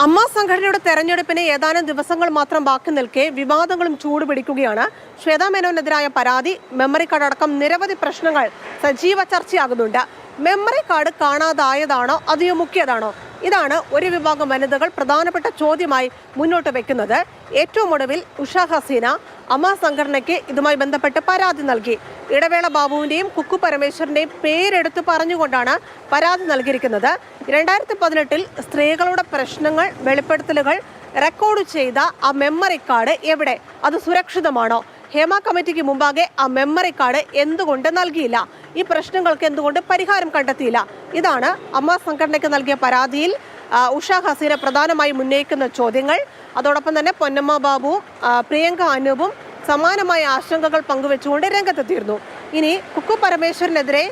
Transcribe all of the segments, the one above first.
അമ്മ സംഘടനയുടെ തെരഞ്ഞെടുപ്പിന് ഏതാനും ദിവസങ്ങൾ മാത്രം ബാക്കി നിൽക്കെ വിവാദങ്ങളും ചൂടുപിടിക്കുകയാണ്. ശ്വേതാ മേനോനെതിരായ പരാതി മെമ്മറി കാർഡ് അടക്കം നിരവധി പ്രശ്നങ്ങൾ സജീവ ചർച്ചയാകുന്നുണ്ട്. മെമ്മറി കാർഡ് കാണാതായതാണോ? അതിയോ മുക്കിയതാണോ ഇതാണ് ഒരു വിഭാഗം വനിതകൾ പ്രധാനപ്പെട്ട ചോദ്യമായി മുന്നോട്ട് വെക്കുന്നത്. ഏറ്റവും ഒടുവിൽ ഉഷ ഹസീന അമ്മ സംഘടനയ്ക്ക് ഇതുമായി ബന്ധപ്പെട്ട് പരാതി നൽകി. ഇടവേള ബാബുവിന്റെയും കുക്കു പരമേശ്വരന്റെയും പേരെടുത്ത് പറഞ്ഞുകൊണ്ടാണ് പരാതി നൽകിയിരിക്കുന്നത്. രണ്ടായിരത്തി പതിനെട്ടിൽ സ്ത്രീകളുടെ പ്രശ്നങ്ങൾ വെളിപ്പെടുത്തലുകൾ റെക്കോർഡ് ചെയ്ത ആ മെമ്മറി കാർഡ് എവിടെ? അത് സുരക്ഷിതമാണോ? ഹേമ കമ്മിറ്റിക്ക് മുമ്പാകെ ആ മെമ്മറി കാർഡ് എന്തുകൊണ്ട് നൽകിയില്ല? ഈ പ്രശ്നങ്ങൾക്ക് എന്തുകൊണ്ട് പരിഹാരം കണ്ടെത്തിയില്ല? ഇതാണ് അമ്മ സംഘടനയ്ക്ക് നൽകിയ പരാതിയിൽ ഉഷ ഹസീന പ്രധാനമായും ഉന്നയിക്കുന്ന ചോദ്യങ്ങൾ. അതോടൊപ്പം തന്നെ പൊന്നമ്മ ബാബുവും പ്രിയങ്ക അനൂപും സമാനമായ ആശങ്കകൾ പങ്കുവെച്ചുകൊണ്ട് രംഗത്തെത്തിയിരുന്നു. ഇനി കുക്കു പരമേശ്വരനെതിരെ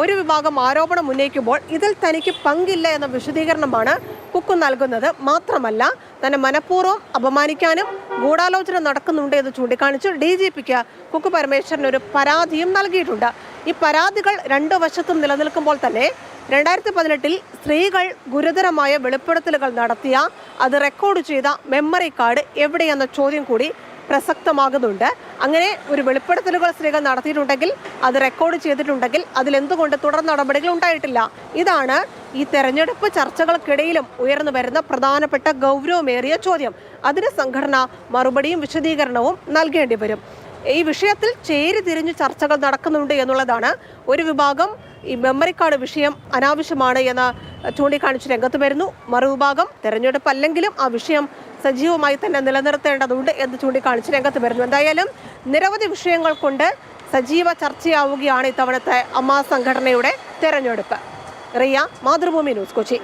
ഒരു വിഭാഗം ആരോപണം ഉന്നയിക്കുമ്പോൾ ഇതിൽ തനിക്ക് പങ്കില്ല എന്ന വിശദീകരണമാണ് കുക്കു നൽകുന്നത്. മാത്രമല്ല തന്നെ മനഃപൂർവം അപമാനിക്കാനും ഗൂഢാലോചന നടക്കുന്നുണ്ട് എന്ന് ചൂണ്ടിക്കാണിച്ച് ഡി ജി പിക്ക് കുക്കു പരമേശ്വരന് ഒരു പരാതിയും നൽകിയിട്ടുണ്ട്. ഈ പരാതികൾ രണ്ടു വശത്തും നിലനിൽക്കുമ്പോൾ തന്നെ രണ്ടായിരത്തി പതിനെട്ടിൽ സ്ത്രീകൾ ഗുരുതരമായ വെളിപ്പെടുത്തലുകൾ നടത്തിയ അത് റെക്കോർഡ് ചെയ്ത മെമ്മറി കാർഡ് എവിടെയെന്ന ചോദ്യം കൂടി പ്രസക്തമാകുന്നുണ്ട്. അങ്ങനെ ഒരു വെളിപ്പെടുത്തലുകൾ സ്ത്രീകൾ നടത്തിയിട്ടുണ്ടെങ്കിൽ അത് റെക്കോർഡ് ചെയ്തിട്ടുണ്ടെങ്കിൽ അതിലെന്തുകൊണ്ട് തുടർ നടപടികൾ ഉണ്ടായിട്ടില്ല. ഇതാണ് ഈ തെരഞ്ഞെടുപ്പ് ചർച്ചകൾക്കിടയിലും ഉയർന്നു വരുന്ന പ്രധാനപ്പെട്ട ഗൗരവമേറിയ ചോദ്യം. അതിന് സംഘടന മറുപടിയും വിശദീകരണവും നൽകേണ്ടി വരും. ഈ വിഷയത്തിൽ ചേരി തിരിഞ്ഞ് ചർച്ചകൾ നടക്കുന്നുണ്ട് എന്നുള്ളതാണ് ഒരു വിഭാഗം ഈ മെമ്മറി കാർഡ് വിഷയം അനാവശ്യമാണ് എന്ന് ചൂണ്ടിക്കാണിച്ച് രംഗത്ത് വരുന്നു. മറുവിഭാഗം തെരഞ്ഞെടുപ്പ് അല്ലെങ്കിലും ആ വിഷയം സജീവമായി തന്നെ നിലനിർത്തേണ്ടതുണ്ട് എന്ന് ചൂണ്ടിക്കാണിച്ച് രംഗത്ത് വരുന്നു. എന്തായാലും നിരവധി വിഷയങ്ങൾ കൊണ്ട് സജീവ ചർച്ചയാവുകയാണ് ഇത്തവണത്തെ അമ്മ സംഘടനയുടെ തെരഞ്ഞെടുപ്പ്. റിയ മാതൃഭൂമി ന്യൂസ് കൊച്ചി.